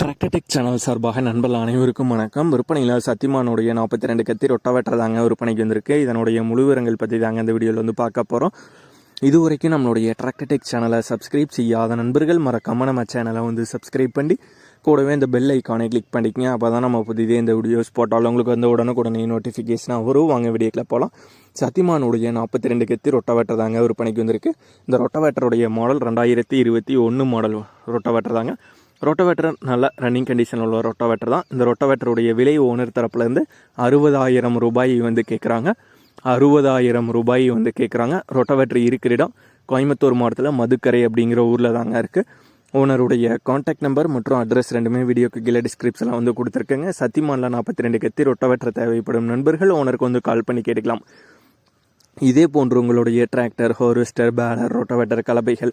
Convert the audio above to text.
ட்ரக்கடெக் channel சார்பாக நண்பர்கள் அனைவருக்கும் வணக்கம். விற்பனையில் சத்தியமானுடைய நாற்பத்தி ரெண்டு கத்தி ரொட்டாவேட்டர் தாங்க விற்பனைக்கு வந்திருக்கு. இதனுடைய முழுவிரங்கள் பற்றி தாங்க இந்த வீடியோவில் வந்து பார்க்க போகிறோம் இதுவரைக்கும் நம்மளுடைய ட்ரக்கடெக் சேனலை சப்ஸ்கிரைப் செய்யாத நண்பர்கள் மறக்காமல் நம்ம சேனலை வந்து சப்ஸ்கிரைப் பண்ணி கூடவே இந்த பெல் ஐக்கானை கிளிக் பண்ணிக்கங்க. அப்போ தான் நம்ம புதிதே இந்த வீடியோஸ் போட்டாலும் உங்களுக்கு வந்து உடனுக்குடனே நோட்டிஃபிகேஷனாக வரும். வாங்க வீடியோக்கில் போகலாம் சத்தியமானுடைய நாற்பத்தி ரெண்டு கத்தி ரொட்டவேட்டர் தாங்க விற்பனைக்கு வந்திருக்கு. இந்த ரொட்டவேட்டருடைய மாடல் ரெண்டாயிரத்தி இருபத்தி ஒன்று மாடல் ரொட்டவேட்டர் தாங்க ரோட்டோவேட்டர் நல்ல ரன்னிங் கண்டிஷனில் உள்ள ரோட்டோவேட்டர் தான். இந்த ரோட்டோவேட்டருடைய விலை ஓனர் தரப்புலேருந்து அறுபதாயிரம் ரூபாய் வந்து கேட்குறாங்க அறுபதாயிரம் ரூபாய் வந்து கேட்குறாங்க ரோட்டோவேட்டர் இருக்கிற இடம் கோயம்புத்தூர் மாவட்டத்தில் மதுக்கரை அப்படிங்கிற ஊரில் தாங்க இருக்குது ஓனருடைய காண்டாக்ட் நம்பர் மற்றும் அட்ரஸ் ரெண்டுமே வீடியோக்கு கீழே டிஸ்கிரிப்ஷனில் வந்து கொடுத்துருக்கேங்க. சத்தியமானில் நாற்பத்தி ரெண்டு கத்தி ரொட்டவேட்டர் தேவைப்படும் நண்பர்கள் ஓனருக்கு வந்து கால் பண்ணி கேட்டுக்கலாம். இதே போன்று உங்களுடைய டிராக்டர் ஹோர்வெஸ்டர் பேலர் ரோட்டவேட்டர் கலவைகள்